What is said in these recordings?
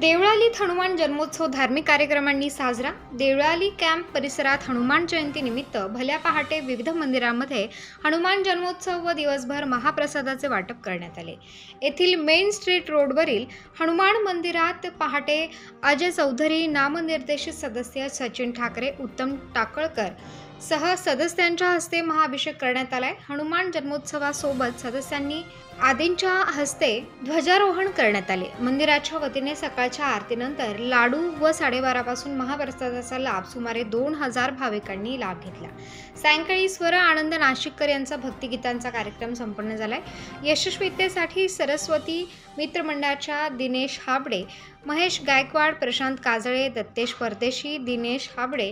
देवळालीत हनुमान जन्मोत्सव धार्मिक कार्यक्रमांनी साजरा. देवळाली कॅम्प परिसरात हनुमान जयंतीनिमित्त भल्या पहाटे विविध मंदिरांमध्ये हनुमान जन्मोत्सव व दिवसभर महाप्रसादाचे वाटप करण्यात आले. येथील मेन स्ट्रीट रोडवरील हनुमान मंदिरात पहाटे अजय चौधरी नामनिर्देशित सदस्य सचिन ठाकरे उत्तम टाकळकर सह सदस्यांच्या हस्ते महाअभिषेक करण्यात आलाय. हनुमान जन्मोत्सवासोबत सदस्यांनी आदींच्या हस्ते ध्वजारोहण करण्यात आले. मंदिराच्या वतीने सकाळच्या आरतीनंतर लाडू व साडेबारापासून महाप्रसादाचा लाभ सुमारे दोन हजार भाविकांनी लाभ घेतला. सायंकाळी स्वर आनंद नाशिककर यांचा भक्तिगीतांचा कार्यक्रम संपन्न आहे यशस्वीतेसाठी सरस्वती मित्रमंडळाच्या दिनेश हाबडे महेश गायकवाड प्रशांत काजळे दत्तेश परदेशी दिनेश हाबडे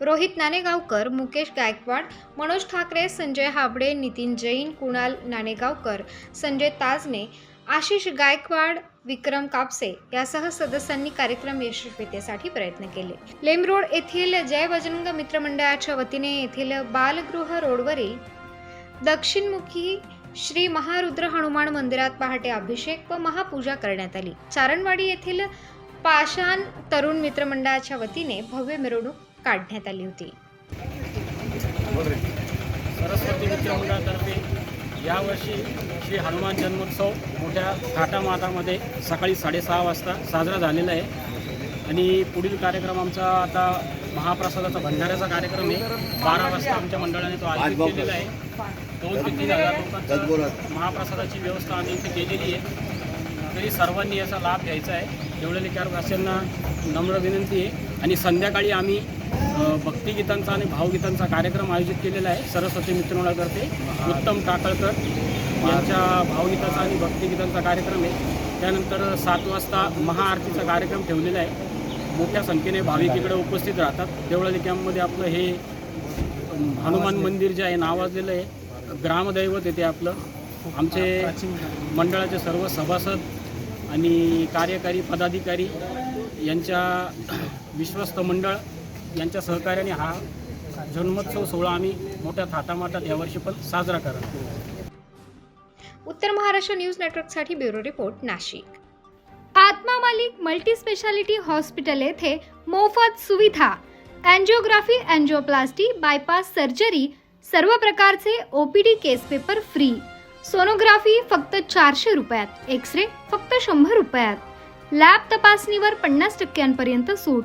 रोहित नाणेगावकर मुकेश गायकवाड मनोज ठाकरे संजय हाबडे नितीन जैन कुणाल नाणेगावकर संजय ताजने आशिष गायकवाड विक्रम कापसे यासह सदस्यांनी कार्यक्रम यशस्वीतेसाठी प्रयत्न केले. लेमरोड येथील जय बजरंग मित्रमंडळाच्या वतीने येथील बालगृह रोडवरील दक्षिणमुखी श्री महारुद्र हनुमान मंदिरात पहाटे अभिषेक व महापूजा करण्यात आली. चारणवाडी येथील पाषाण तरुण मित्रमंडळाच्या वतीने भव्य मिरवणूक काढण्यात आली होती. सरस्वती मित्रमंडळातर्फे यावर्षी श्री हनुमान जन्मोत्सव मोठ्या थाटामाटामध्ये सकाळी साडेसहा वाजता साजरा झालेला आहे. आणि पुढील कार्यक्रम आमचा आता महाप्रसादाचा भंडाऱ्याचा कार्यक्रम आहे. बारा वाजता आमच्या मंडळाने तो आयोजित केलेला आहे. दोन ते तीन हजार लोकांचा महाप्रसादाची व्यवस्था आम्ही इथे केलेली आहे. तरी सर्वांनी याचा लाभ घ्यायचा आहे. देवळाली वासियांना नम्र विनंती आहे. आणि संध्याकाळी आम्ही भक्तिगीतांचा आणि भावगीतांचा कार्यक्रम आयोजित केलेला आहे. सरस्वती मित्रमंडळातर्फे उत्तम टाकळकर यांच्या भावगीताचा आणि भक्तिगीतांचा कार्यक्रम आहे. त्यानंतर सात वाजता महाआरतीचा कार्यक्रम ठेवलेला आहे. मोठ्या संख्येने भाविक इकडे उपस्थित राहतात. देवळाली कॅम्पमध्ये आपलं हे हनुमान मंदिर जे आहे नावाजलेलं आहे. ग्रामदैवत येते आपलं. आमचे मंडळाचे सर्व सभासद आणि कार्यकारी पदाधिकारी यांच्या विश्वस्त मंडळ यांच्या सहकार्याने हा जन्मोत्सव सोहळा आम्ही मोठ्या थाटामाटात यावर्षी पण साजरा करणार उत्तर महाराष्ट्र न्यूज नेटवर्कसाठी bureau report Nashik. Atma Malik multi speciality hospital येथे मोफत सुविधा अँजिओग्राफी अँजिओप्लास्टी बायपास सर्जरी सर्व प्रकारचे OPD case paper free sonography फक्त चारशे रुपयात एक्स रे फक्त शंभर रुपयात. लॅब तपासणीवर पन्नास टक्क्यांपर्यंत सूट.